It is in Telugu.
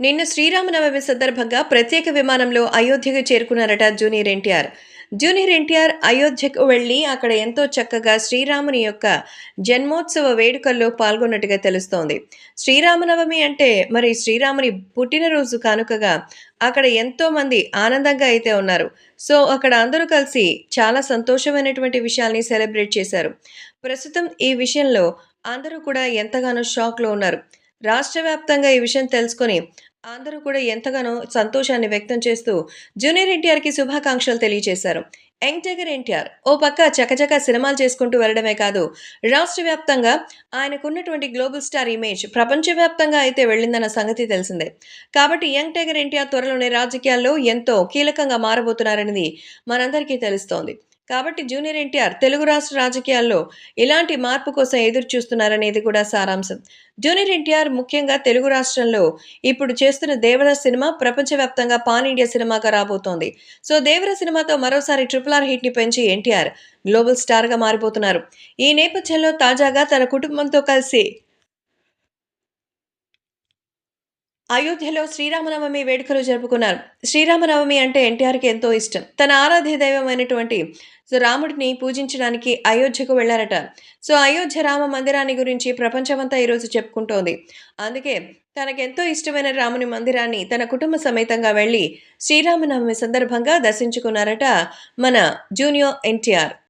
నిన్న శ్రీరామనవమి సందర్భంగా ప్రత్యేక విమానంలో అయోధ్యకు చేరుకున్నారట జూనియర్ ఎన్టీఆర్. జూనియర్ ఎన్టీఆర్ అయోధ్యకు వెళ్ళి అక్కడ ఎంతో చక్కగా శ్రీరాముని యొక్క జన్మోత్సవ వేడుకల్లో పాల్గొన్నట్టుగా తెలుస్తోంది. శ్రీరామనవమి అంటే మరి శ్రీరాముని పుట్టినరోజు కానుకగా అక్కడ ఎంతో మంది ఆనందంగా అయితే ఉన్నారు. సో అక్కడ అందరూ కలిసి చాలా సంతోషమైనటువంటి విషయాల్ని సెలబ్రేట్ చేశారు. ప్రస్తుతం ఈ విషయంలో అందరూ కూడా ఎంతగానో షాక్లో ఉన్నారు. రాష్ట్ర వ్యాప్తంగా ఈ విషయం తెలుసుకొని అందరూ కూడా ఎంతగానో సంతోషాన్ని వ్యక్తం చేస్తూ జూనియర్ ఎన్టీఆర్కి శుభాకాంక్షలు తెలియజేశారు. యంగ్ టైగర్ ఎన్టీఆర్ ఓ పక్క చకచక సినిమాలు చేసుకుంటూ వెళ్ళడమే కాదు రాష్ట్ర వ్యాప్తంగా ఆయనకున్నటువంటి గ్లోబల్ స్టార్ ఇమేజ్ ప్రపంచవ్యాప్తంగా అయితే వెళ్ళిందన్న సంగతి తెలిసిందే. కాబట్టి యంగ్ టైగర్ ఎన్టీఆర్ త్వరలోనే రాజకీయాల్లో ఎంతో కీలకంగా మారబోతున్నారనేది మనందరికీ తెలుస్తోంది. కాబట్టి జూనియర్ ఎన్టీఆర్ తెలుగు రాష్ట్ర రాజకీయాల్లో ఇలాంటి మార్పు కోసం ఎదురు చూస్తున్నారనేది కూడా సారాంశం. జూనియర్ ఎన్టీఆర్ ముఖ్యంగా తెలుగు రాష్ట్రంలో ఇప్పుడు చేస్తున్న దేవర సినిమా ప్రపంచవ్యాప్తంగా పాన్ ఇండియా సినిమాగా రాబోతోంది. సో దేవర సినిమాతో మరోసారి ట్రిపుల్ ఆర్ హిట్ని పెంచి ఎన్టీఆర్ గ్లోబల్ స్టార్గా మారిపోతున్నారు. ఈ నేపథ్యంలో తాజాగా తన కుటుంబంతో కలిసి అయోధ్యలో శ్రీరామనవమి వేడుకలు జరుపుకున్నారు. శ్రీరామనవమి అంటే ఎన్టీఆర్కి ఎంతో ఇష్టం. తన ఆరాధ్య దైవమైనటువంటి సో రాముడిని పూజించడానికి అయోధ్యకు వెళ్ళారట. సో అయోధ్య రామ మందిరాన్ని గురించి ప్రపంచమంతా ఈరోజు చెప్పుకుంటోంది. అందుకే తనకెంతో ఇష్టమైన రాముని మందిరాన్ని తన కుటుంబ సమేతంగా వెళ్ళి శ్రీరామనవమి సందర్భంగా దర్శించుకున్నారట మన జూనియర్ ఎన్టీఆర్.